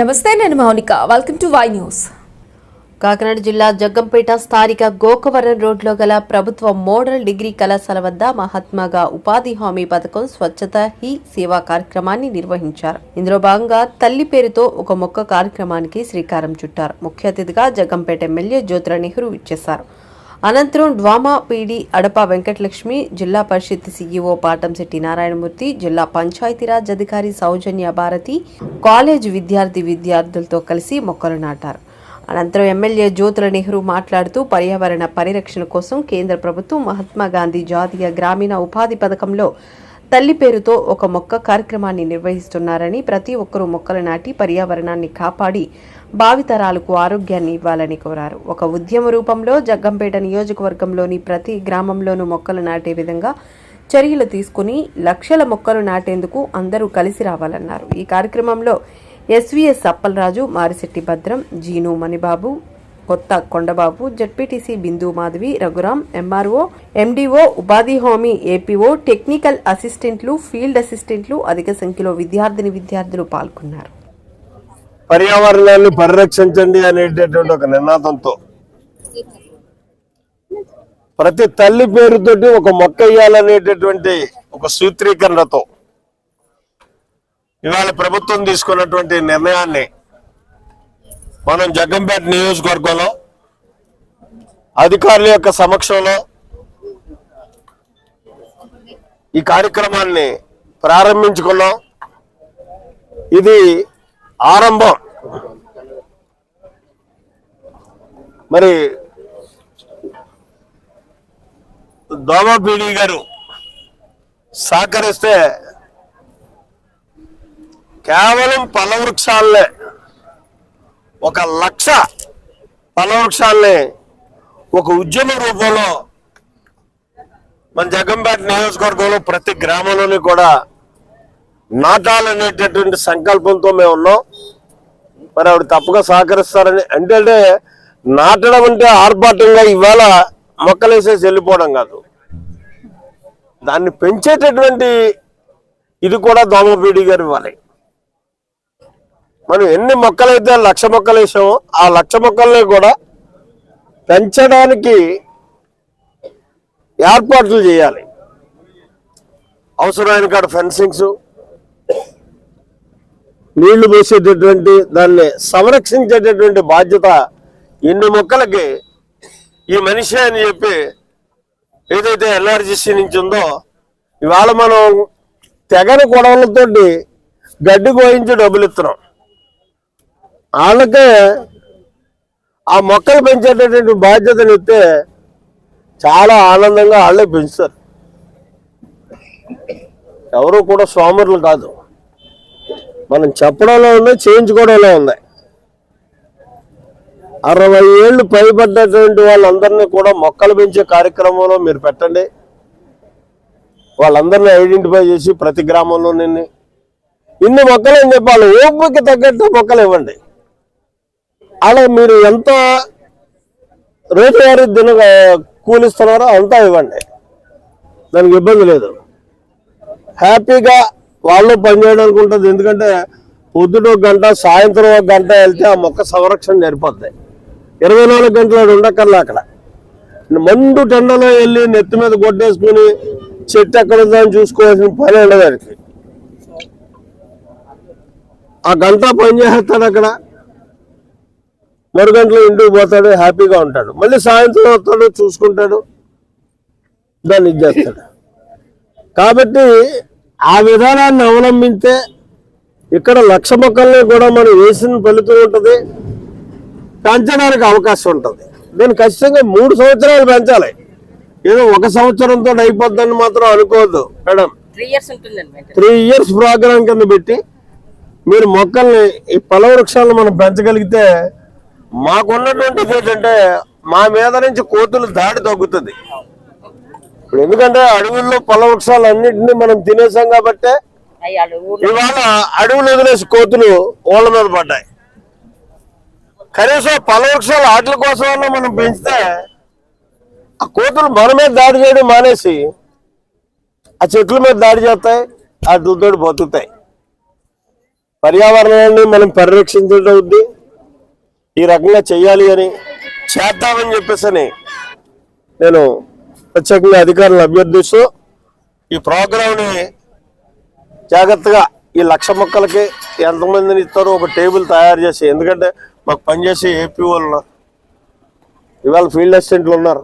నమస్తే నేను Mounika. Welcome to Y news Kakinada జిల్లా జగ్గంపేట స్థానిక గోకవరం రోడ్లో గల ప్రభుత్వ మోడల్ డిగ్రీ కళాశాల వద్ద మహాత్మాగా ఉపాధి హామీ పథకం స్వచ్ఛత హీ సేవా కార్యక్రమాన్ని నిర్వహించారు. ఇందులో భాగంగా తల్లి పేరుతో ఒక మొక్క కార్యక్రమానికి శ్రీకారం చుట్టారు. ముఖ్య అతిథిగా జగ్గంపేట ఎమ్మెల్యే జ్యోతిర నెహ్రూ ఇచ్చేశారు అనంతరం డ్వామా పీడి అడప వెంకటలక్ష్మి జిల్లా పరిషత్ సీఈఓ పాటంశెట్టి నారాయణమూర్తి జిల్లా పంచాయతీరాజ్ అధికారి సౌజన్య భారతి కాలేజ్ విద్యార్థి విద్యార్థులతో కలిసి మొక్కలు నాటారు. అనంతరం ఎమ్మెల్యే జ్యోతుల నెహ్రూ మాట్లాడుతూ పర్యావరణ పరిరక్షణ కోసం కేంద్ర ప్రభుత్వం మహాత్మా గాంధీ జాతీయ గ్రామీణ ఉపాధి పథకంలో తల్లి పేరుతో ఒక మొక్క కార్యక్రమాన్ని నిర్వహిస్తున్నారని ప్రతి ఒక్కరూ మొక్కలు నాటి పర్యావరణాన్ని కాపాడి భావితరాలకు ఆరోగ్యాన్ని ఇవ్వాలని కోరారు. ఒక ఉద్యమ రూపంలో జగ్గంపేట నియోజకవర్గంలోని ప్రతి గ్రామంలోనూ మొక్కలు నాటే విధంగా చర్యలు తీసుకుని లక్షల మొక్కలు నాటేందుకు అందరూ కలిసి రావాలన్నారు. ఈ కార్యక్రమంలో SVS Appalaraju Marisetti Bhadram Jeenu Manibabu Kotha Kondababu ZPTC Bindu Madhavi Raghuram MRO MDO ఉపాధి హామీ ఏపీఓ టెక్నికల్ అసిస్టెంట్లు ఫీల్డ్ అసిస్టెంట్లు అధిక సంఖ్యలో విద్యార్థిని విద్యార్థులు పాల్గొన్నారు. పర్యావరణాన్ని పరిరక్షించండి అనేటటువంటి ఒక నినాదంతో. ప్రతి తల్లి పేరుతోటి ఒక మొక్క వేయాలనేటటువంటి ఒక సూత్రీకరణతో ఇవాళ ప్రభుత్వం తీసుకున్నటువంటి నిర్ణయాన్ని మనం జగ్గంపేట నియోజకవర్గంలో అధికారుల యొక్క సమక్షంలో ఈ కార్యక్రమాన్ని ప్రారంభించుకున్నాం. ఇది ఆరంభం. మరి దోమపీడి గారు సహకరిస్తే కేవలం ఫలవృక్షాలనే ఒక లక్ష ఫలవృక్షాలని ఒక ఉద్యమ రూపంలో మన జగంపేట నియోజకవర్గంలో ప్రతి గ్రామంలోని కూడా నాటాలనేటటువంటి సంకల్పంతో మేము ఉన్నాం. మరి ఆవిడ తప్పగా సహకరిస్తారని. అంటే నాటడం అంటే ఆర్భాటంగా ఇవాళ మొక్కలేసేసి వెళ్ళిపోవడం కాదు. దాన్ని పెంచేటటువంటి ఇది కూడా దోమపీడి గారు ఇవ్వాలి. మనం ఎన్ని మొక్కలైతే లక్ష మొక్కలు వేసామో ఆ లక్ష మొక్కల్ని కూడా పెంచడానికి ఏర్పాట్లు చేయాలి. అవసరమైన కాడ ఫెన్సింగ్స్ నీళ్ళు పోసేటటువంటి దాన్ని సంరక్షించేటటువంటి బాధ్యత ఎన్ని మొక్కలకి ఈ మనిషి అని చెప్పి ఏదైతే ఎల్ఆర్జీసీ నుంచి ఉందో ఇవాళ మనం తెగని గొడవలతోటి గడ్డి కోయించి డబ్బులు ఇస్తున్నాం. వాళ్ళకే ఆ మొక్కలు పెంచేటటువంటి బాధ్యతను ఇస్తే చాలా ఆనందంగా వాళ్ళే పెంచుతారు. ఎవరు కూడా సోమరులు కాదు. మనం చెప్పడంలో ఉంది చేయించుకోవడంలో ఉంది అరవై ఏళ్ళు పైబడ్డటువంటి వాళ్ళందరినీ కూడా మొక్కలు పెంచే కార్యక్రమంలో మీరు పెట్టండి. వాళ్ళందరినీ ఐడెంటిఫై చేసి ప్రతి గ్రామంలో నిన్ను ఇన్ని మొక్కలు అని చెప్పాలి. ఓపిక తగ్గట్టు మొక్కలు ఇవ్వండి. అలా మీరు ఎంత రోజువారీ దిన కూలిస్తున్నారో అంతా ఇవ్వండి. దానికి ఇబ్బంది లేదు. హ్యాపీగా వాళ్ళు పనిచేయడానికి ఉంటుంది ఎందుకంటే పొద్దుట ఒక గంట సాయంత్రం ఒక గంట వెళ్తే ఆ మొక్క సంరక్షణ సరిపోద్ది ఇరవై నాలుగు గంటలు అది అక్కడ. మండు టెండలో వెళ్ళి నెత్తి మీద కొట్టేసుకుని చెట్టు ఎక్కడ ఉందని చూసుకోవాల్సిన పని ఉండదు ఆ గంట పని చేస్తాడు అక్కడ. మరు గంటలు ఇంటికి పోతాడు హ్యాపీగా ఉంటాడు. మళ్ళీ సాయంత్రం వస్తాడు చూసుకుంటాడు దాన్ని ఇది చేస్తాడు. కాబట్టి ఆ విధానాన్ని అవలంబించే ఇక్కడ లక్ష మొక్కల్ని కూడా మనం వేసిన ఫలితం ఉంటుంది. పెంచడానికి అవకాశం ఉంటుంది. దీన్ని ఖచ్చితంగా మూడు సంవత్సరాలు పెంచాలి. ఏదో ఒక సంవత్సరంతో అయిపోద్దని మాత్రం అనుకోవద్దు మేడం. త్రీ ఇయర్స్ ప్రోగ్రామ్ కింద పెట్టి మీరు మొక్కల్ని ఈ పల వృక్షాలను మనం పెంచగలిగితే మాకున్నటువంటిది ఏంటంటే మా మీద నుంచి కోతులు దాడి తగ్గుతుంది. ఇప్పుడు ఎందుకంటే అడవుల్లో పల వృక్షాలు అన్నింటినీ మనం తినేసాం కాబట్టి ఇవాళ అడవులు వదిలేసి కోతులు ఓళ్ళ మీద పడ్డాయి. కనీసం పల వృక్షాలు ఆటల కోసం మనం పెంచితే ఆ కోతులు మన మీద దాడి చేయడం మానేసి ఆ చెట్ల మీద దాడి చేస్తాయి వాటితో బతుకుతాయి. పర్యావరణాన్ని మనం పరిరక్షించడం అవుద్ది. ఈ రకంగా చెయ్యాలి అని చేద్దామని చెప్పేసి నేను ప్రత్యేకంగా అధికారులను అభ్యర్థిస్తూ ఈ ప్రోగ్రాంని జాగ్రత్తగా ఈ లక్ష మొక్కలకి ఎంతమందిని ఇస్తారో ఒక టేబుల్ తయారు చేసి ఎందుకంటే మాకు పనిచేసే ఏపీ వాళ్ళు ఇవాళ ఫీల్డ్ అసిస్టెంట్లు ఉన్నారు.